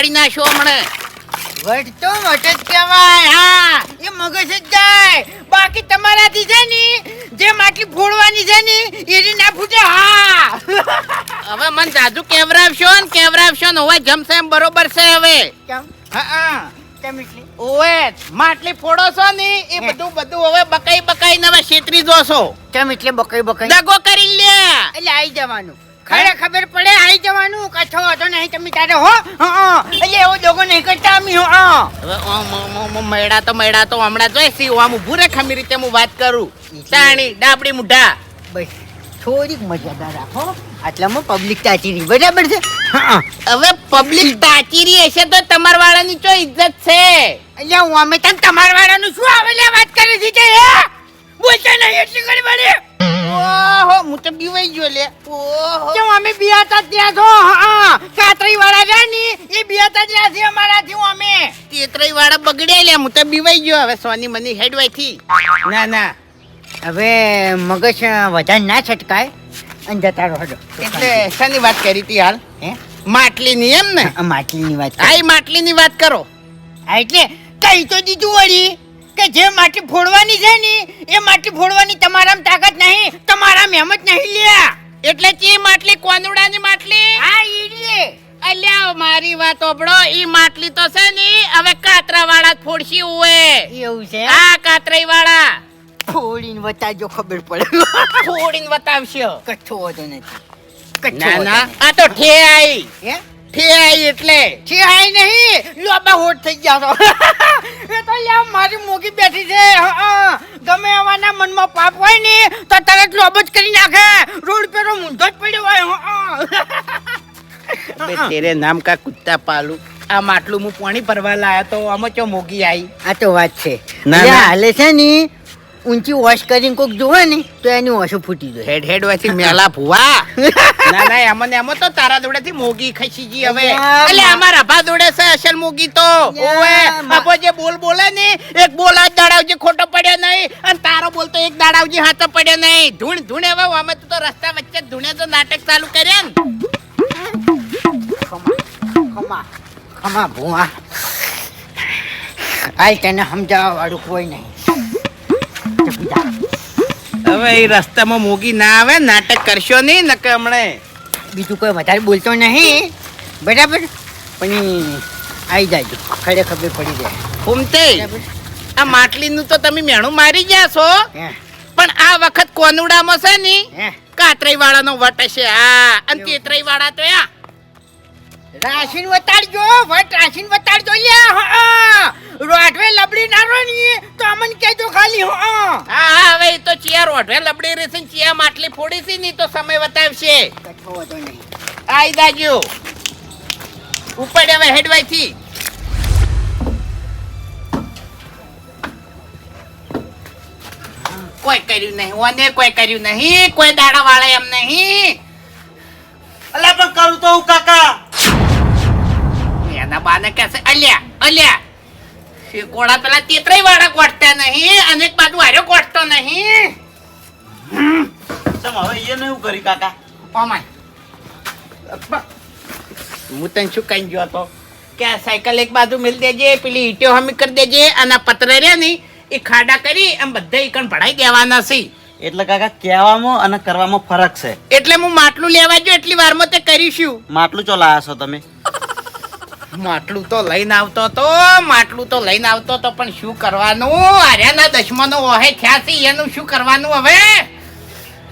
પાડી નાખ્યો હમણે. વટ તો કહેવાય હા એ મગજ જ જાય. બાકી તમારાથી છે ને જે માટલી ફોડવાની છે ને એની ના ફૂટે હા. હવે મન જાજુ કેવરાવશો ને કેવરાવશો ને હોય જમશે એમ બરોબર છે હવે. હા હા ઓએ માટલી ફોડો છો ને એ બધું બધું હવે બકાઈ બકાઈ ને હવે છેતરી દોશો કેમ એટલે બકાઈ બકાઈ? દગો કરી લે એટલે આવી જવાનું. ખરે ખબર પડે આવી જવાનું. કછો હતો નહીં તમે તારે હો. હા, હા. એટલે એવો દોગો નહીં કરતા અમે હો હા. મેડા તો મેડા તો હમણાં જોઈ સી આમ ઊભું ખમી રીતે હું વાત કરું. સાણી ડાબડી મુઢા. બસ થોડીક મજાદાર રાખો આટલામાં પબ્લિક તાચી રહી બરાબર છે? હા હવે પબ્લિક તાચીરી હશે તો તમાર વાળાની ચો ઇજ્જત છે. એટલે હું અમે તમ તમારા વાળાનું શું આવે વાત કરી દીધી બોલતા નહીં એટલી બની ઓહો હું તો બીવાઈ ગયો લે. ઓહો. કેમ અમે બિયાતા ત્યાં છો હા કાતરી વાળા છે ને એ બિયાતા ત્યાં છે અમારા થી અમે. તેતરી વાળા બગડે લે હું તો બીવાઈ ગયો. હવે સોની મની હેડવાઈ થી ના ના. હવે મગજ વધારે ના છટકાય. અને જતા રહો એટલે શાની વાત કરી હતી હાલ? હે? માટલી ની એમ ને? આ માટલીની વાત હા ઈ માટલી ની વાત કરો. એટલે કઈ તો દીધું વળી. કે જે માટી ફોડવાની છે ને એ માટી ફોડવાની તમારામાં તાકાત નહીં તમારામાં હેમત નહીં લ્યા. એટલે ચી માટલી કોંદડાની માટલી? હા ઈ રે અલ્યા મારી વાત ઓબળો ઈ માટલી તો છે ને હવે કાતરા વાળા ફોડશી ઉએ એવું છે? આ કાતરાઈ વાળા ફોડીને બતાજો ખબર પડે. ફોડીને બતાવશો કઠો હોતો નથી. કચ્છો ના ના. આ તો ઠે આઈ. હે? ઠે આઈ એટલે. આય નહીં. લોબા હોટ થઈ ગયા છો. એ તો લ્યા મારી મોગી બેઠી છે. ગમે એવાના મનમાં પાપ હોય ને તો તરત લોબ જ કરી નાખે. રોડ પેરો મૂંધો જ પડ્યો હોય. તેરે નામ કા કુત્તા પાલુ. આ માટલું હું પાણી ભરવા લાયા તો આમાં ચો મોગી આઈ? આ તો વાત છે. ના. હાલે છે ને ઊંચી વોશ કરીને કોઈક જોવે ને તો એની વોશો ફૂટી જાય. હેડ હેડ વાથી મેલા ભુવા. ના ના એમાં ને એમ તો તારા જોડેથી મોગી ખસી ગઈ હવે એટલે અમારા ભા જોડે છે અસલ મોગી તો. ઓએ આપો જે બોલ બોલે ને એક બોલ આ દાડાવજી ખોટો પડ્યો નહીં અને તારો બોલ તો એક દાડાવજી હાથો પડ્યો નહીં. ધૂણ ધૂણ હવે અમે તો રસ્તા વચ્ચે ધૂણે તો નાટક ચાલુ કર્યા ને. ખમા ખમા ભુવા. આય તને સમજાવવા વાળું કોઈ નહીં. હવે એ રસ્તામાં મોગી ના આવે નાટક કરશો નહીં નકે હમણે. બીજું કોઈ વધારે બોલતો નહીં. બરાબર? પણ આવી જાય ખડે ખબર પડી જાય. ઉમતે આ માટલીનું તો તમે મેણું મારી ગયા છો. પણ આ વખત કોનુડામાં છે ને કાતરાઈ વાળાનો વટ છે. હા અને તેતરાઈ વાળા તો આ. રાશિન વતાડજો વટ રાશિન વતાડજો લ્યા હા રોટવે લબડી ના ની તો અમન કેજો ખાલી હા હા હા હવે તો ચિયા રોઢવે લબડી રહેશે ચિયા માટલી ફોડી સી ની તો સમય બતાવશે કઠો નહીં. આઈ દાગ્યો ઉપડે હવે હેડવાઈ થી કોઈ કર્યું નહીં ઓને કોઈ કર્યું નહીં કોઈ દાડા વાળા એમ નહીં. અલ્યા પણ કરું તો હું કાકા. એના બાને કહેશે અલ્યા અલ્યા શેકોડા પેલા તેત્રય વાળા કોટતા નહીં અને એક બાજુ હાર્યો કોટતો નહીં. ચમ હવે એ નહીં કરી કાકા? પામાય હું તને શું કહી ગયો હતો? કે આ સાયકલ એક બાજુ મેલ દેજે પેલી ઈંટો હમી કરી દેજે અને પત્ર રહ્યા નહીં એ ખાડા કરી એમ બધા ઈકણ ભણાઈ દેવાના છે. એટલે કાકા કહેવામાં અને કરવામાં ફરક છે. એટલે હું માટલું લેવા જો એટલી વારમાં તે કરીશું. માટલું ચો લાયા છો તમે? માટલું તો લઈને આવતો તો માટલું તો લઈને આવતો તો પણ શું કરવાનું? આર્યાના દશમનો ઓહે થયા એનું શું કરવાનું હવે?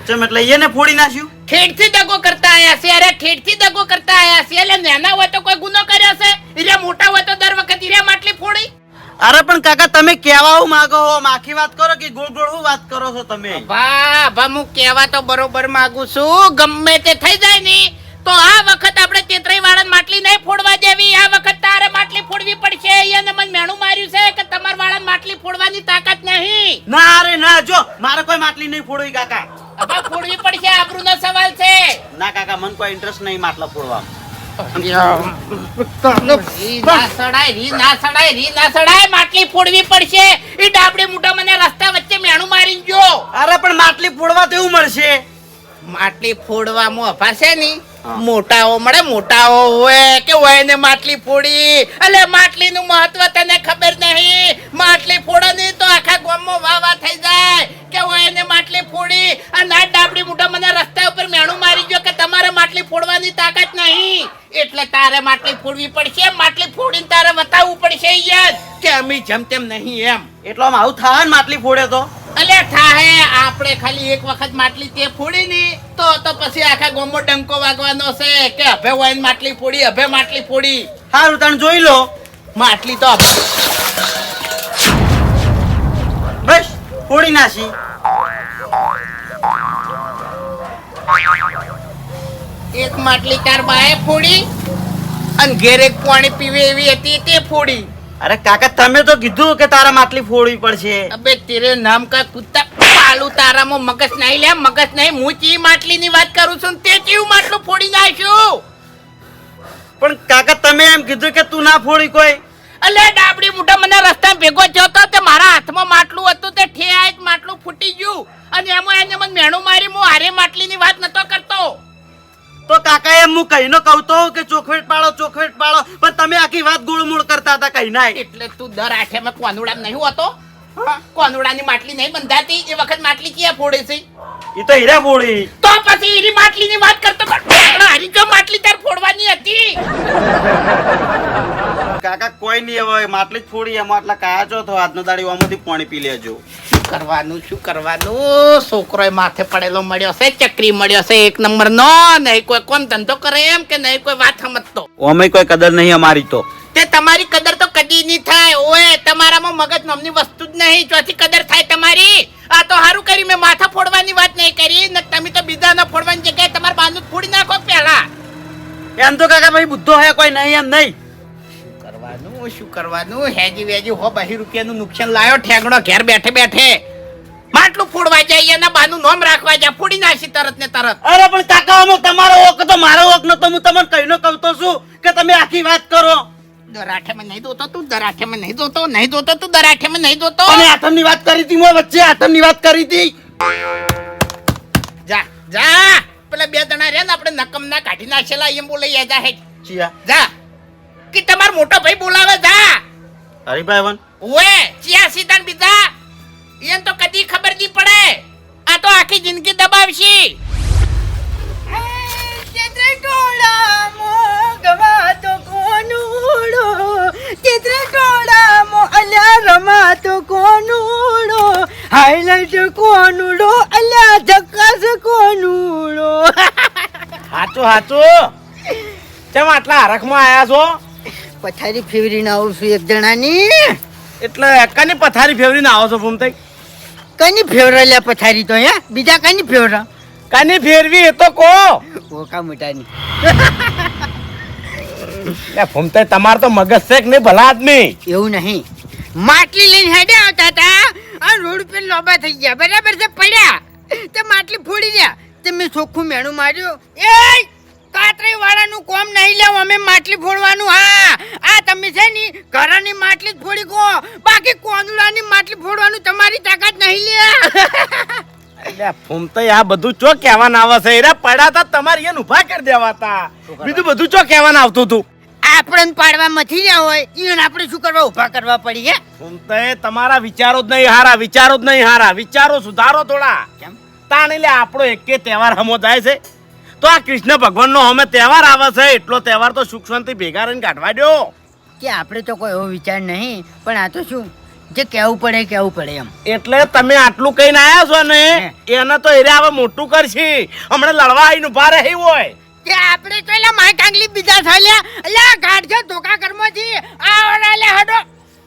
ચમ એટલે એને ફોડી નાખ્યું? ઠેઠથી દગો કરતા આયા છે અરે ઠેઠથી દગો કરતા આયા છે એટલે નાના હોય તો કોઈ ગુનો કર્યો છે? ઈરા મોટા હોય તો દર વખત ઈરે માટલી ફોડી? અરે પણ કાકા તમે કહેવા હું માંગો હો માખી વાત કરો કે ગોળ ગોળ હું વાત કરો છો તમે? વાહ ભા હું કહેવા તો બરોબર માંગુ છું ગમે તે થઈ જાય ને તો આ વખત આપણે તેતરાઈ વાળા માટલી નહીં ફોડવા દેવી આ વખત તારે માટલી ફોડવી પડશે. એને મને મેણું માર્યું છે કે તમાર વાળા માટલી ફોડવાની તાકાત નહીં? ના અરે ના જો મારે કોઈ માટલી નહીં ફોડવી કાકા. અબા ફોડવી પડશે આબરૂનો સવાલ છે. ના કાકા મને કોઈ ઇન્ટરેસ્ટ નહીં માટલા ફોડવામાં રી રી રી માટલી ફોડવી પડશે. એ ડાબડે મોઢા મને રસ્તા વચ્ચે મેણું મારી જો અરે પણ માટલી ફોડવા તો એવું મળશે. માટલી ફોડવામાં અપાશે ની હા. મોટાઓ મળે, મોટાઓ હોય. કે હોય ને માટલી ફોડી. એટલે માટલી નું મહત્વ તને ખબર નહીં. માટલી ફોડો નહીં તો આખા ગામમાં વાહ વાહ થઈ જાય. કે હોય ને માટલી ફોડી. આ નાટ ડાબડી મોટા મને રસ્તા ઉપર મેણું મારી ગયો કે તમારે માટલી ફોડવાની તાકાત નહીં. એટલે તારે માટલી ફોડવી પડશે. માટલી ફોડીને તારે બતાવવું પડશે કે અમે જેમ તેમ નહીં એમ. એટલો આવું થાય માટલી ફોડે તો. અલે થાહે આપણે ખાલી એક વખત માટલી તે ફોડી ની તો તો પછી આખા ગોમો ડંકો વાગવાનો છે કે અભે વાઈન માટલી ફોડી અભે માટલી ફોડી. હારું તણ જોઈ લો. માટલી તો બસ ફોડી નાસી એક માટલી તાર બાએ ફોડી અને ઘેર એક પાણી પીવે એવી હતી તે ફોડી. અરે કાકા તમે તો કીધું કે તારા માટલી ફોડવી પડશે. અબે તેરે નામ કા કુત્તા પાલુ તારામાં મગજ નહીં લે મગજ નહીં. હું ચી માટલી ની વાત કરું છું તે ચીવ માટલું ફોડી નાખ્યું પણ કાકા તમે એમ કીધું કે તું ના ફોડી કોઈ. અલે ડાબડી મોટા મને રસ્તા ભેગો જોતો તે મારા હાથમાં માટલું હતું તે ઠેઆ જ માટલું ફૂટી ગયું. અને એમાં એને મને મેણું મારી હું હારે માટલીની વાત નતો કરતો. તો કાકા એમ હું કહીનો કહું તો કે ચોખવેટ પાડો ચોખવેટ પાડો. પણ તમે આખી વાત ગોળમોળ કરતા હતા કઈ ના એટલે તું દર આઠે મેં કોનુડા નહીં હોતો? કોનુડાની માટલી નહીં બંધાતી? એ વખત માટલી ક્યાં ફોડે છે? એ તો હીરા ફોડી તો પછી માટલી ની વાત કરતો પણ હારી જો માટલી તાર ફોડવાની હતી. કાકા કોઈ નહીં હવે માટલી જ ફોડી એમાં આટલા કાયા છો તો આજનો દાડી આમાંથી પાણી પી લેજો. કરવાનું શું કરવાનું? છોકરો માથે પડેલો મળ્યો છે ચક્રી મળ્યો છે એક નંબર. નો નહીં કોઈ કોણ ધંધો કરે એમ કે નહીં કોઈ વાત સમજતો? અમે કોઈ કદર નહીં અમારી તો. તે તમારી કદર તો કદી નહીં થાય. ઓએ તમારામાં મગજ નામની વસ્તુ જ નહીં. ચોથી કદર થાય તમારી. આ તો સારું કરી મેં માથા ફોડવાની વાત નહીં કરી. ને તમે તો બીજાના ફોડવાની જગ્યાએ તમારા બાંધું ફોડી નાખો પહેલા. એમ તો કાકા ભાઈ બુદ્ધો હે કોઈ નહીં એમ નહીં. શું કરવાનું શું કરવાનું? હેજી વેજી હો બહી રૂપિયાનું નુકસાન લાયો ઠેગડો ઘેર બેઠે બેઠે. માટલું ફોડવા જાય એના બાનું નામ રાખવા જાય ફોડી નાખી તરત ને તરત. અરે પણ કાકા તમારો ઓક તો મારો ઓક નતો હું તમને કહીનો કહું તો છું કે તમે આખી વાત કરો. દરાઠે માં નહીં દોતો તું દરાઠે માં નહીં નહીં દોતો તું દરાઠે માં નહીં દોતો અને આતમની વાત કરી હતી મોં વચ્ચે આતમની વાત કરી હતી. જા જા પેલા બે જણા રહ્યા ને આપણે નકમ ના કાઢી નાખેલા એમ બોલે જા હે ચિયા. જા. કે તમાર મોટો ભાઈ બોલાવે જા. હરીભાઈ વન. ઓએ ચિયા સીધા બીજા. એને તો કદી ખબર નહીં પડે. આ તો આખી જિંદગી દબાવશી. ચિત્રટોળામાં ગવાતો કોનુડો? ચિત્રટોળામાં અલ્યા રમાતો કોનુડો? હાઈલાઈટ કોનુડો અલ્યા ધક્કાસ કોનુડો? હાચો હાચો. ચમ આટલા હરખમાં આયા છો? પથારી ફેવરીને આવું છું એક જણાની. એટલે કની પથારી ફેવરીને આવો છો ફૂમતાઈ કની ફેવરા લ્યા પથારી તો હે? બીજા કની ફેવરા? કની ફેરવી એ તો કો ઓકા મોટાની. લે તમારે તમાર તો મગજ છે કે નહીં ભલા આદમી. એવું નહીં. માટલી લઈને હેડે આવતા હતા. આ રોડ પર લોબા થઈ ગયા. બરાબર છે? પડ્યા. તે માટલી ફોડી રહ્યા. તે મેં ચોખ્ખું મેણું માર્યું. એ કાતરી વાળાનું કોમ નહીં લેવું. અમે માટલી ફોડવાનું. હા આ તમે છે ને ઘરની માટલી જ ફોડી કો બાકી કોંદડાની માટલી ફોડવાનું તમારી તાકાત નહીં લે. ફૂમતાઈ આ બધું ચો કહેવાના આવે છે? એરા પડ્યા તા તમારે એને ઊભા કરી દેવાતા. બીજું બધું ચો કહેવાના આવતું હતું? આપણને પાડવા મથી રહ્યા હોય એને આપણે શું કરવા ઊભા કરવા પડી હે સુનતે તમારા વિચારો જ નહીં હારા વિચારો જ નહીં હારા. વિચારો સુધારો થોડા. કેમ? તાણ એટલે આપણો એકે તહેવાર હમો જાય છે. તો આ કૃષ્ણ ભગવાનનો હમે તહેવાર આવે છે. એટલો તહેવાર તો સુખ શાંતિ ભેગા રહીને કાઢવા દો કે આપણે તો કોઈ એવો વિચાર નહીં પણ આ તો શું? જે કહેવું પડે કહેવું પડે એમ. એટલે તમે આટલું કહીને આવ્યા છો ને એને તો એરે હવે મોટું કરશે. હમણાં લડવા આવીને ઊભા રહી હોય. કે આપણે તો એલા માય કાંગલી બીજા થાલ્યા અલ્યા ગાઢ છે ધોકા કર્મથી. આ ઓરાલે હડો.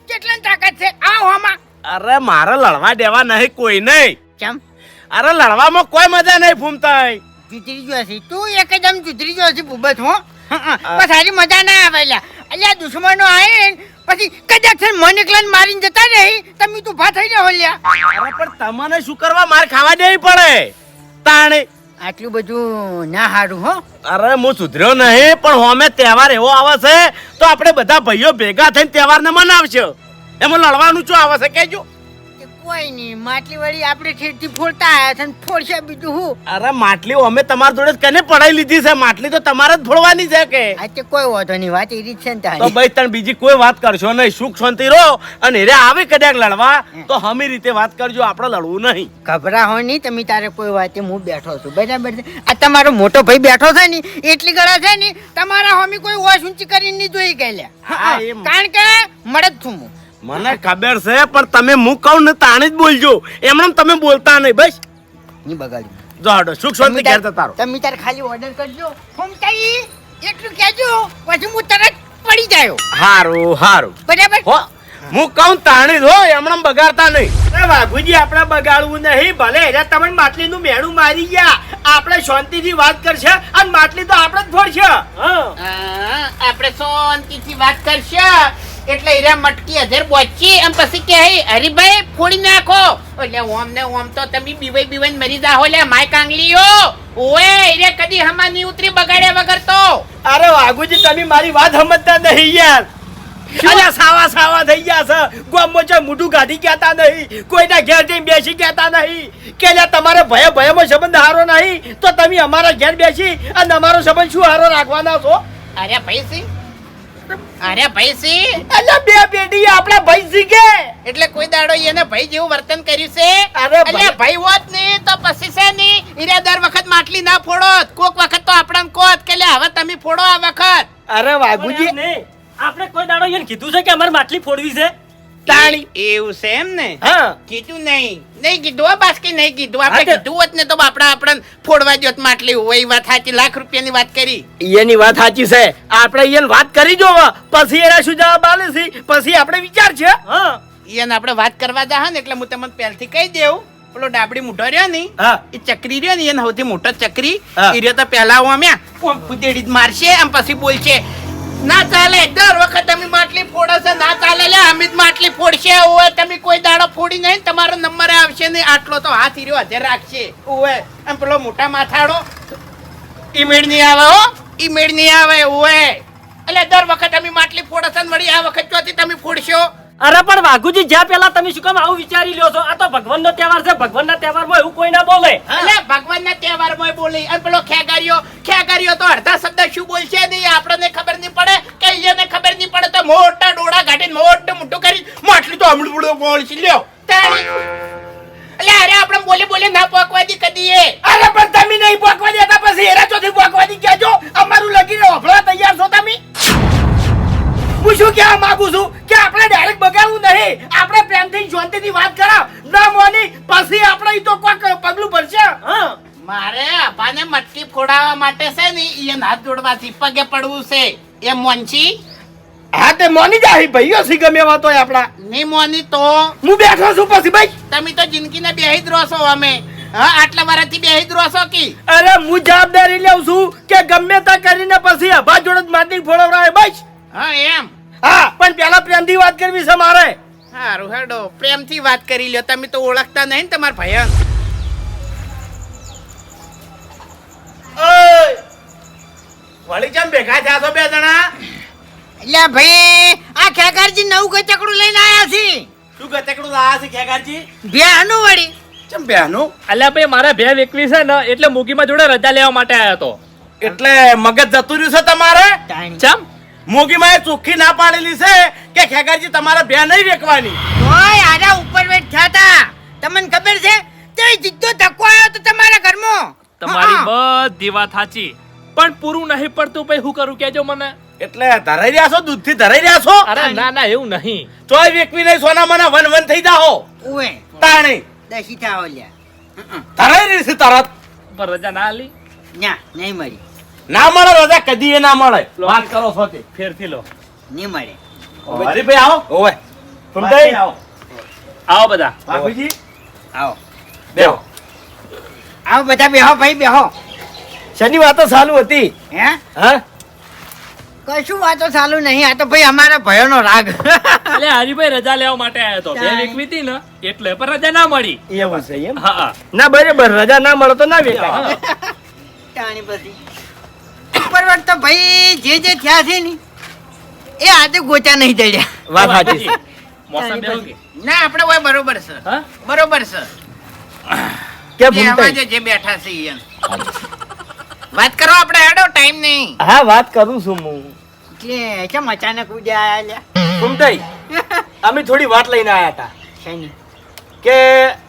કેટલી તાકાત છે? આ હોમાં અરે મારે લડવા દેવા નહીં કોઈ નહીં. કેમ અરે લડવામાં કોઈ મજા નહીં ફૂમતા જુદરી જો છે તું એકદમ જુદરી જો હશે ભૂબત હો પણ સારી મજા ના આવે અલ્યા અલ્યા દુશ્મનો આવે પછી કદાચ છે મને એકલાને મારીને જતા રહી. તમે તું ભા થઈ જાવ અલ્યા અરે પણ તમને શું કરવા? માર ખાવા દેવી પડે. તાણે આટલું બધું ના હારું, હો. અરે, હું સુધર્યો નહીં, પણ હોમે તહેવાર એવો આવે છે, તો આપણે બધા ભાઈઓ ભેગા થઈને તહેવારને મનાવશે. એમાં લડવાનું શું આવે છે કેજો કે કોઈ નહીં માટલી વાળી આપણે છેડથી ફોડતા આવ્યા છે ફોડશે બીજું હું? અરે માટલી અમે તમારા જોડે કને પડાઈ લીધી છે? માટલી તો તમારે જ ફોડવાની છે કે? આ તે કોઈ વાંધો નહીં વાત એવી છે ને તો ભાઈ તને બીજી કોઈ વાત કરશો નહીં. સુખ શાંતિ રહો અને રે આવે કદાચ લડવા તો હમી રીતે વાત કરજો આપણે લડવું નહીં. ગભરાહો નહીં તમે તારે કોઈ વાતે હું બેઠો છું. બરાબર છે? આ તમારો મોટો ભાઈ બેઠો છે ને એટલી ગળા છે ને તમારા હમી કોઈ ઓછ ઊંચી કરીને નહીં જોઈ ગયેલા. કારણ કે મળે જ છું હું. મને ખબર છે પણ તમે હું કહું ને તાણે જ બોલજો. એમણે તમે બોલતા નહીં બસ. ની બગાડી. જો હડો સુખ શાંતિ ઘેર જતા રહો તમે તાર ખાલી ઓર્ડર કરજો. ફોમતાઈ એટલું કહેજો પછી હું તરત પડી જાયો. હારું હારું. બરાબર? હો હું કહું તાણી જ હો એમણે બગાડતા નહીં. એ વાઘુજી આપણે બગાડવું નહીં ભલે એટલે તમે માટલીનું મેણું મારી ગયા. આપણે શાંતિથી વાત કરશે અને માટલી તો આપણે જ ફોડશે. હા હા, આપણે શાંતિથી વાત કરશે. એટલે હીરા મટકી હજાર બોચી એમ પછી કે "હે, હરીભાઈ ફોડી નાખો. એટલે ઓમ ને ઓમ તો તમે બીવાઈ બીવાઈ મરી જાહો લે માય કાંગલીઓ. ઓએ હીરે કદી હમા ની ઉતરી બગાડ્યા વગર તો. અરે વાઘુજી તમે મારી વાત સમજતા નહીં યાર. અલ્યા સાવા સાવા થઈ ગયા છે. ગોમો છે મોઢું ગાઢી કહેતા નહીં કોઈના ઘેર જઈને બેસી કહેતા નહીં. કે લે તમારે ભય ભયમાં સંબંધ હારો નહીં તો તમે અમારા ઘેર બેસી અને અમારો સંબંધ શું હારો રાખવાના છો? અરે ભાઈ સી અરે ભાઈસી અલ્યા બે પેઢી આપણા ભાઈસી કે એટલે કોઈ દાડો એને ભાઈ જેવું વર્તન કર્યું છે? અરે એટલે ભાઈ- હોત ને તો પછી છે ની હીરા દર વખત માટલી ના ફોડો કોક વખત તો આપણને કોત કે લે હવે તમે ફોડો આ વખત. અરે વાઘુજી. આપણે કોઈ દાડો એને કીધું છે કે અમારે માટલી ફોડવી છે? તાળી. એવું છે એમ ને? હા. કીધું નહીં. નહીં કીધું આ બાસ કે નહીં કીધું. આપણે હા તે- કીધું હોત ને તો આપણે આપણને ફોડવા જોત માટલી હોય એ વાત સાચી. લાખ રૂપિયાની વાત કરી. એની વાત સાચી છે. આપણે એને વાત કરી જો પછી એના શું જવાબ આલે છે? પછી આપણે વિચાર છે. હા. એને આપણે વાત કરવા જા ને એટલે હું તમને પહેલથી કહી દેવું પેલો ડાબડી મોટો રહ્યો ને હા. એ ચકરી રહ્યો ને એને સૌથી મોટો ચકરી. હા. એ રહ્યો તો પહેલા હું ઓમ ફૂદેડી જ મારશે આમ પછી બોલશે. ના ચાલે દર વખત તમે માટલી ફોડો છો ના ચાલે લે અમે જ માટલી ફોડશે ઓવે તમે કોઈ દાડો ફોડી નહીં તમારો નંબર આવશે નહીં આટલો તો હાથ હીરો હાથે રાખશે ઓવે એમ પેલો મોટા માથાડો ઈમેડ નહીં આવે હો ઈમેડ નહીં આવે ઓવે એટલે દર વખત અમે માટલી ફોડો છો વળી આ વખત ચોથી તમે ફોડશો? અરે પણ વાઘુજી જ્યાં પેલા તમે શું કામ આવું વિચારી લ્યો છો? આ તો ભગવાનનો તહેવાર છે ભગવાનના તહેવારમાં એવું કોઈ ના બોલે. એટલે ભગવાનના તહેવારમાં બોલી. અને પેલો ખેગારીઓ ખેગારીઓ તો અડધા શબ્દ શું બોલશે નહીં આપણને ખબર નહીં એને ખબર નહીં પડે તો મોટા ડોળા કાઢીને મોટું મોટું કરી માટલી તો હમણાં બુડો બોલશી લ્યો. એટલે અરે આપણે બોલે બોલે ના પોકવા દી કદી એ. અરે પણ તમે નહીં પોકવા દેતા પછી એરા ચોથી પોકવા દી કહેજો અમારું લગીને ઓફળા તૈયાર છો તમે? હું શું કહેવા માંગુ છું કે આપણે ડાયરેક્ટ બગાડવું નહીં. આપણે પ્રેમથી શાંતિથી વાત કરાવ. ના મોની પછી આપણે તો કોક પગલું ભરશે. હા. મારે આપાને મટકી ફોડાવવા માટે છે ને એ હાથ જોડવાથી પગે પડવું છે. એ મોનછી હા તે મોની જાય ભાઈઓ સી ગમે વાતો આપણા. નહીં મોની તો? હું બેઠો છું પછી ભાઈ. તમે તો જિંદગીને બેહી જ રહો છો અમે. હા આટલા વર્ષથી બેહી જ રહો છો કી? અરે હું જવાબદારી લેવ છું કે ગમે તે કરીને પછી અભા જોડે માટી ફોડવરાય ભાઈ. હા એમ. હા પણ પેલા પ્રેમથી વાત કરવી છે મારે. હારું હેડો. પ્રેમથી વાત કરી લ્યો. તમે તો ઓળખતા નહીં ને તમારા ભાઈ ઓય! વળી કેમ ભેગા થયા છો બે જણા? એટલે ભાઈ આ ખેગારજી નવું ગચકડું લઈને આયા છે. શું ગતકડું લાયા છે ખેગારજી? બેહનું વળી. ચમ બેહનું અલ્યા ભાઈ મારા બે એકવી છે ને એટલે મૂકીમાં જોડે રજા લેવા માટે આવ્યો તો. એટલે મગજ જતું રહ્યું છે તમારે? ચમ? મોગીમાં એ ચોખ્ખી ના પાડેલી છે કે ખેગારજી તમારે બે નહીં વેકવાની? ઓય આડા ઉપર વેટ થયા તા. તમને ખબર છે? તે જીદ્દો ધક્કો આવ્યો તો તમારા ઘરમાં. તમારી બધી વાત સાચી. પણ પૂરું નહીં પડતું ભાઈ હું કરું? કેજો મને. એટલે ધરાઈ રહ્યા છો? દૂધથી ધરાઈ રહ્યા છો? અરે ના ના એવું નહીં. ચોય વેકવી નહીં સોના મને વન વન થઈ જાઓ. ઓએ તાણે. દસી થાવ લ્યા. ધરાઈ રહી છે તરત. પર રજા ના આલી? ના નહીં મળી. ના મળે રજા કદી એ ના મળે. વાત કરો છો તે. ફેરથી લો. નહીં મળે. હરીભાઈ આવો. ઓવે. ફૂમતાઈ આવો. આવો બધા. બાપુજી. આવો. બેહો. આવો બધા બેહો ભાઈ બેહો. શની વાતો ચાલુ હતી? હે? હા? કશું વાતો ચાલુ નહીં. આ તો ભાઈ અમારા ભયોનો રાગ. એટલે હરીભાઈ રજા લેવા માટે આવ્યો હતો બે. વેકવી હતી ને એટલે પર રજા ના મળી. એવું છે એમ? હા ના બરાબર રજા ના મળે તો ના વેચાય. ટાણી બધી. ઉપરવટ તો ભાઈ જે જે થયા છે ને એ આજે ગોચા નહીં ચડ્યા વાત સાચી છે. મોસમ બેહો ના આપણે હોય બરોબર છે બરોબર છે કે જે બેઠા છે. વાત કરો આપણે હેડો ટાઈમ નહીં. હા વાત કરું છું હું. કે કેમ અચાનક ઉજા લ્યા? ઘૂમતાઈ અમે થોડી વાત લઈને આયા હતા. શેની કે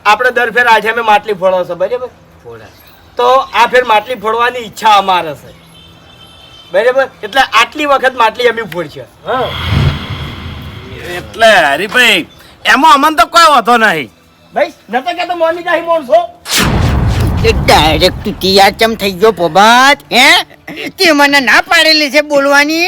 આપણે દર ફેર આજે અમે માટલી ફોડો છે બરાબર? તો આ ફેર માટલી ફોડવાની ઈચ્છા અમારે છે. બરાબર? એટલે આટલી વખત માટલી અમે ફોડશે હા. એટલે હરીભાઈ એમાં અમન તો કોઈ વાંધો નહીં. ભાઈ નતો કે તો મોની જાહી માણસો? ડાયરેક્ટ તું થઈ ગયો પોબાત હે? તે મને ના પાડેલી છે બોલવાની.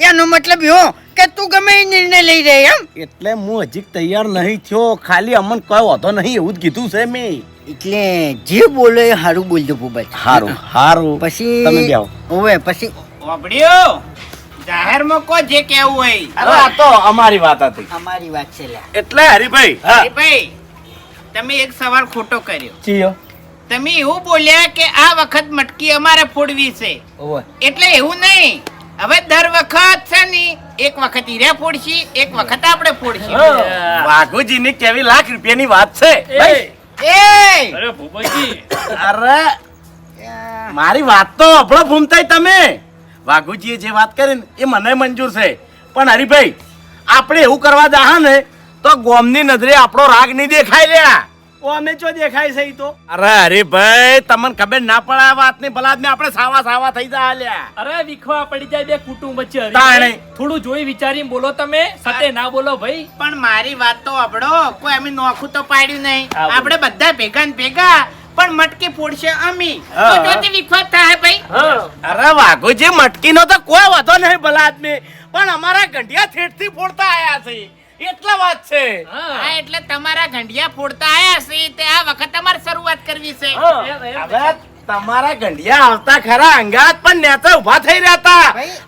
એનો મતલબ એવો કે તું ગમે એ નિર્ણય લઈ રહે એમ. એટલે હું હજી તૈયાર નહીં થયો. ખાલી અમન કોઈ વાંધો નહીં એવું જ કીધું છે મેં. એટલે જે બોલો એ સારું બોલજો પોબાત હારું હારું. પછી તમે જાઓ ઓવે પછી જાહેરમાં કો જે કેવું હોય. અરે આ તો અમારી વાત હતી. અમારી વાત છે લ્યા. એટલે હરીભાઈ અરે ભાઈ તમે એક સવાલ ખોટો કર્યો. ચિયો. તમે એવું બોલ્યા કે આ વખત મટકી અમારે ફોડવી છે. એટલે એવું નહીં. હવે દર વખત છે ને એક વખત હીરા ફોડશી એક વખત આપણે ફોડશી. વાઘુજીની કેવી લાખ રૂપિયાની વાત છે? એ. અરે ભૂપતજી. અરે મારી વાત તો અભળો ભૂમતાય તમે. વાઘુજીએ જે વાત કરી ને એ મને મંજૂર છે. પણ હરીભાઈ આપણે એવું કરવા જાહા ને તો ગોમની નજરે આપણો રાગ નહીં દેખાય લ્યા ઓ અમે દેખાય છે તો? અરે હરીભાઈ તમને ખબર ના પડે આ વાતની? ભલા ને આપણે સાવા સાવા થઈ જા આલ્યા અરે વિખવા પડી જાય બે કુટુંબ વચ્ચે. તાણે. થોડું જોઈ વિચારીને બોલો તમે. સતે ના બોલો ભાઈ. પણ મારી વાત તો અબડો કોઈ અમે નોખું તો પાડ્યું નહીં. આપણે બધા ભેગા ને ભેગા પણ મટકી ફોડશે અમી. તો જોતી વિખવાદ થાય ભાઈ. અરે વાઘો જે મટકી નો તો કોઈ વધો નહીં ભલા આદમી. પણ અમારા ગંઢિયા થેટથી ફોડતા આયા છે. એટલા વાત છે. હા. એટલે તમારા ઘંડિયા ફોડતા આયા છે તે આ વખત તમારે શરૂઆત કરવી છે. તમારા ગંડિયા આવતા ખરા અંગાત પણ નેતા ઊભા થઈ રહ્યા હતા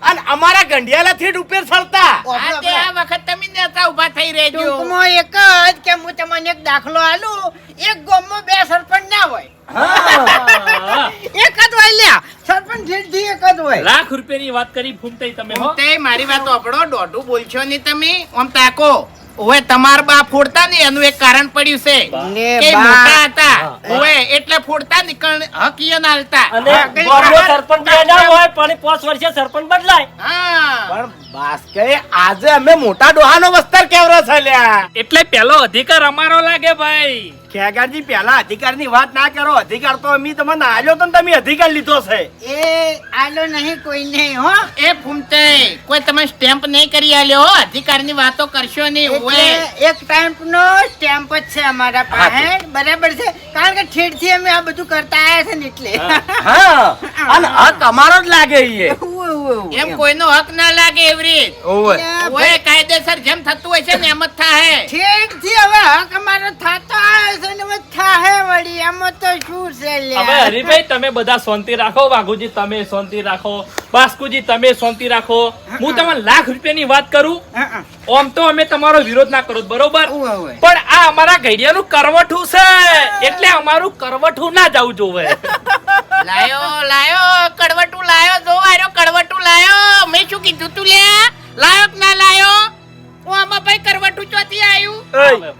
અને અમારા ગંડિયાલા થી ડુપેર ચડતા આ વખત તમે નેતા ઊભા થઈ રહેજો. ટૂંકમાં એક જ કે હું તમને એક દાખલો આલું એક ગામમાં બે સરપંચ ના હોય. એક જ હોય લ્યા. સરપંચ જેટલી એક જ હોય. લાખ રૂપિયાની વાત કરી ફૂમતે તમે ફૂમતે મારી વાત આપણો દોઢું બોલશો નહીં તમે. આમ તાકો. ઓવે તમાર બા ફોડતા ને એનું એક કારણ પડ્યું છે. કે મોટા હતા. ઓએ એટલે ફોડતા નીકળ હક ઈયો ના હાલતા. અને કારણ- સરપંચ બે હોય પણ 5 વર્ષે સરપંચ બદલાય. હા. પણ બાસ્કે આજે અમે મોટા ડોહાનો વસ્તર કેવરો છે લ્યા? એટલે પેલો અધિકાર અમારો લાગે ભાઈ. ખેગાજી અધિકારની વાત ના કરો. અધિકાર તો અમે તમને આલ્યો તો ને તમે અધિકાર લીધો છે. એ આલો નહીં કોઈ નહીં હો. એ ફૂમતે કોઈ તમે સ્ટેમ્પ નહીં કરી આલ્યો હો અધિકારની વાતો કરશો નહીં એટલે એક ટાઈપ નો સ્ટેમ્પ જ છે અમારા પાસે. બરાબર છે? કારણ કે ઠેઠથી અમે આ બધું કરતા આવ્યા છે ને એટલે. હા. અને હક અમારો જ લાગે ઉવ્વ. એમ કોઈનો હક ના લાગે એવરી. ઓવે કાયદેસર જેમ થતું હોય છે ને એમ જ થાય ઠેઠથી હવે હક અમારો થાતો આવ્યો છે ને હવે થાહે વળી. એમ તો શું છે? હવે હરીભાઈ તમે બધા શાંતિ રાખો. વાઘુજી તમે શાંતિ રાખો. બાસ્કુજી તમે શાંતિ રાખો. હું તમને લાખ રૂપિયાની વાત કરું. ઓમ તો અમે તમારો વિરોધ ના કરો બરોબર. પણ આ અમારા ઘડિયાનું કરવઠું છે. એટલે અમારું કરવઠું ના જવું જોવે લાયો લાયો કડવટું લાયો જો આર્યો કડવટું લાયો. મેં શું કીધું તું લે? લાયો કે ના લાયો? હું આમાં ભાઈ કરવટું ચોથી આવ્યું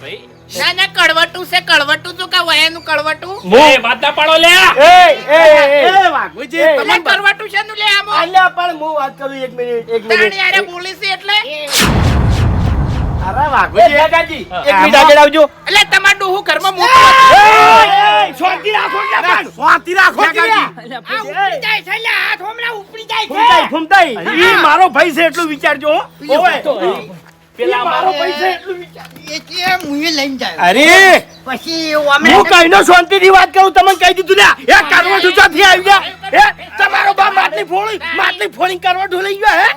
ભાઈ ના ના કડવટું છે કડવટું તો કા વયાનું કડવટું એ વાત ના પાડો લે એ એ એ એ. વાઘુજી તમે કડવટું છે નું લે આમાં? અલ્યા પણ હું વાત કરું એક મિનિટ એક મિનિટ. તાણી આરે બોલી છે એટલે? અરે વાઘુજી એક મિનિટ આગળ આવજો. એટલે તમાર ડોહું ઘરમાં એ, શાંતિ રાખો કે શાંતિ રાખો ખેગાજી. લ્યા. આ ઉપડી જાય છે લ્યા, હાથ હમણાં ઉપડી જાય છે. ફૂમતાઈ, ઈ મારો ભાઈ છે એટલું વિચારજો હો. પેલા મારો ભાઈ છે એટલું વિચારજો. એટલે મુએ લઈને જાય. અરે! પછી હું કઈનો શાંતિથી વાત કરું તમને કહી દીધું ને એ આવી ગયા. હે તમારો બા માટલી ફોડી માટલી ફોડી કરવઠું લઈ ગયો હે?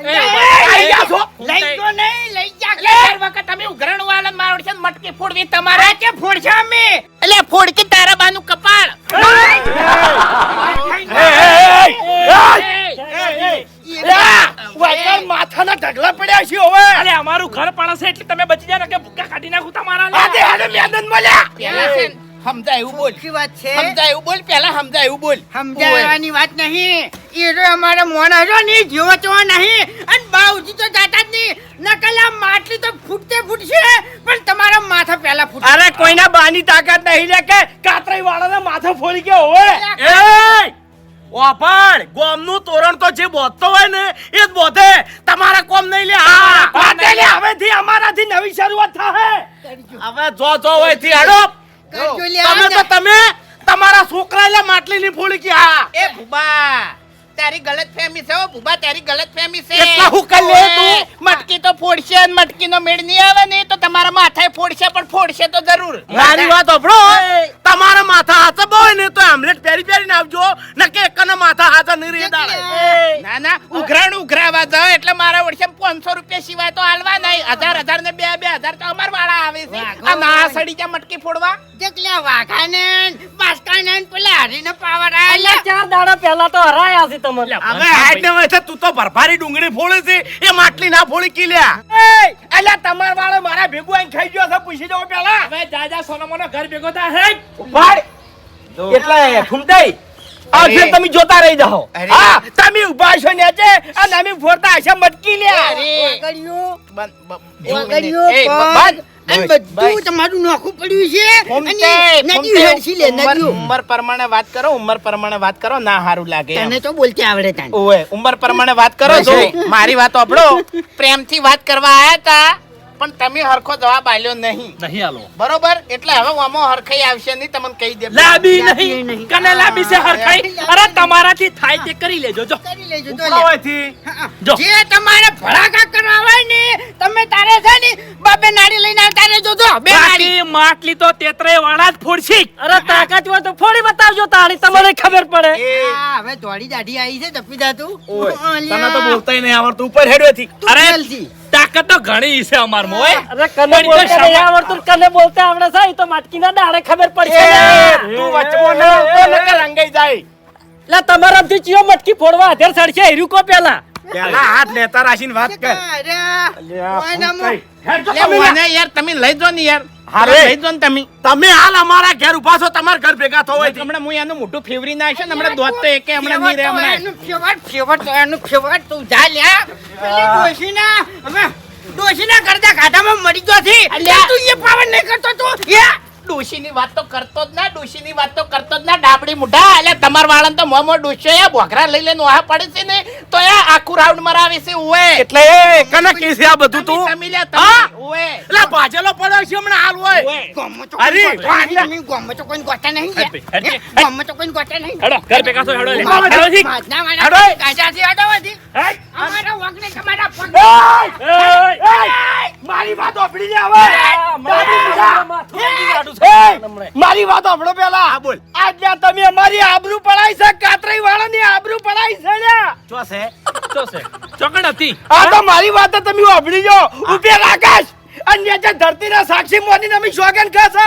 આવી ગયા લઈ નહીં લઈ દર વખત તમે ઉઘરણ વાળા મારો છે મટકી ફોડવી તમારે કે ફોડશે અમે એટલે ફોડકી તારા બાનું કપાળ માથાના ઢગલા પડ્યા છે અરે અમારું ઘર પાડે એટલે તમે બચી જાય કે ભૂકા કાઢી નાખું તમારા. આજે હાડે મેદાન મળ્યા સમજાય એવું બોલ. શું વાત છે. સમજાય એવું બોલ પેલા સમજાય એવું બોલ. સમજાવવાની વાત નહીં. એ તો અમારા મોણા જો નહીં જેવો નહીં. અને બાઉજી તો જાતા જ નહીં. નકલા માટલી તો ફૂટતે ફૂટશે. પણ તમારા માથા પહેલા ફૂટ અરે કોઈના બાની તાકાત નહીં લે કે કાતરાઈ વાળાના માથા ફોડી ગયો હોય. એ ઓફણ ગોમનું તોરણ તો જે બોધતો હોય ને એ જ બોધે. તમારા કોમ નહીં લે. હા હવેથી અમારાથી નવી શરૂઆત થાય હવે જો જો હોયથી હેડો તમે તો તમે તમારા છોકરા લે માટલી ની કે એ ભૂબા તારી ગલત ફેમી છે ઓ ભૂબા તારી ગલત ફેમી છે. એટલા હું કરી લે તું? મટકી તો ફોડશે અને મટકીનો મેળ નહીં આવે ને તો તમારા માથે ફોડશે પણ ફોડશે તો જરૂર. મારી વાત સાંભળો. તમારા માથા હાથે હોય ને તો આમલેટ પહેરી પહેરીને આવજો. નકે એકના માથા હાથે નહીં રે દાડે. ના ના ઉઘરાણ ઉઘરાવા જાવ એટલે મારા વર્ષે પાંચસો રૂપિયા સિવાય તો હાલવા નહીં. 1000 1000 ને બે બે હજાર તો અમાર આવે છે? આ માસડી જા મટકી ફોડવા? જકલા વાઘાને બાસકાને પેલા હરીને પાવર આયા. ચાર દાડા પહેલા તો હરાયા છે તમને. હવે હાઈટ ને વચ્ચે તું તો ભરભારી ડુંગળી ફોડે છે. એ માટલી ના ફોડી કી લ્યા. એ અલ્યા તમાર વાળો મારા ભેગું આઈને ખાઈ ગયો છે પૂછી દો પેલા. હવે જાજા સોનો ઘર ભેગો થા હે ભાઈ એટલે ફૂમતાઈ તમે જોતા રહી જાઓ. હા તમે ઊભા છો ને છે અને અમે ફોરતા હશે મટકી અરે. બંધ, અને બધું તમારું નોખું પડ્યું છે. અને નદી હેડસી લે ઉંમર- ઉંમર પ્રમાણે વાત કરો ઉંમર પ્રમાણે વાત કરો ના સારું લાગે. તને તો બોલતે આવડે તને. ઓવે ઉંમર પ્રમાણે વાત કરો છો મારી વાત સાંભળો. પ્રેમથી વાત કરવા આયા તા. પણ તમે હરખો જવાબ આલ્યો નહીં. નહીં આલો. બરોબર? એટલે હવે આમાં હરખાઈ આવશે નહીં તમને કહી દે. લાબી નહીં. કને લાબી છે હરખાઈ? અરે તમારાથી થાય તે કરી લેજો જો. કરી લેજો તો ઉપડા હોયથી જો. જે તમારે ભડાકા કરવા ને તમે તારે છે ને બાબે નાડી લઈને આવતા રહેજો જો. બે નાડી. માટલી તો તેત્રે વાળા જ ફોડશે. અરે તાકાત હોય તો ફોડી બતાવજો તારી તમારે ખબર પડે. આ હવે દોડી દાઢી આવી છે જપી દાતું તને તો બોલતાય નહીં આવડતું. ઉપર હેડવેથી અરે તાકાત તો ઘણી છે અમાર મોય અરે કને બોલતા તો નહીં આવડતું ને કને બોલતા આવડે છે? તો માટકીના દાડે ખબર પડશે તું વચમો ના તો નકર રંગાઈ જાય. એટલે તમારાથી ચિયો મટકી ફોડવા આધેર સડશે હીરુ કો પેલા? પેલા હાથ લેતા રાશીન વાત કર. અરે ઓય નામો. લે યાર તમે લઈ જો ને યાર. હારે. લઈ જો ને તમે. તમે હાલ અમારા ઘેર ઊભા છો તમારા ઘર ભેગા થવો હોય. હમણાં હું એનું મોટું ફેવરી નાખશે ને હમણાં દોત તો એકે હમણાં નહીં રહે હમણાં. એનું ફેવટ તો એનું ફેવટ તું જા લ્યા. પેલી ડોશીના હવે ડોશીના કરતા ખાધામાં મરી ગયો છે. તું એ પાવન નહીં કરતો તું. યા! ડોશીની વાત તો કરતો જ ના ડોશીની વાત તો કરતો જ ના ડાબડી મુઢા એટલે તમાર વાળાને તો મોમો ડોશીઓ યા બોકરા લઈ લઈને વાહ પડે છે ને તો એ આખું રાઉન્ડ મરાવે છે ઓએ એટલે એ કને કી છે આ બધું તું તમે લ્યા તમે ઓએ એટલે ભાજેલો પડ્યો છે હમણાં હાલ ઓએ ઉવે તો અરે, કોઈ ગોતા નહીં, તો કોઈ ગોતા નહીં હેડ હે? ભાઈ. તો કોઈ ગોતા નહીં હડો ઘર ભેગા છો હડો લે. હડો હેડો જી. હેડો. વાળા ગાજાથી હટાવવાથી. અમારા વગને તમારા પગ એય. મારી વાત ઓફડી લે હવે એ, છે? મારી વાત સાંભળો પેલા. હા, બોલ. આજે તમે અમારી આબરૂ પડાઈ છે કાતરાઈ વાળાની આબરૂ પડાઈ છે ને શું છે. ચોકડ હતી આ તો મારી વાત તમે સાંભળી જો ઉભે રાકેશ અન્ય જે ધરતીના સાક્ષી મોની અમે શોગન ખાશે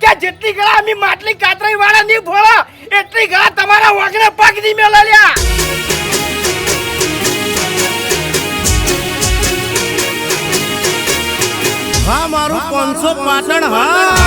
કે જેટલી ગળા અમે માટલી કાતરાઈ વાળા નહીં ફોડા એટલી ગળા તમારા વાગને પગ નહીં મેળા લ્યા. હા મારું પાંચસો પાટણ હા.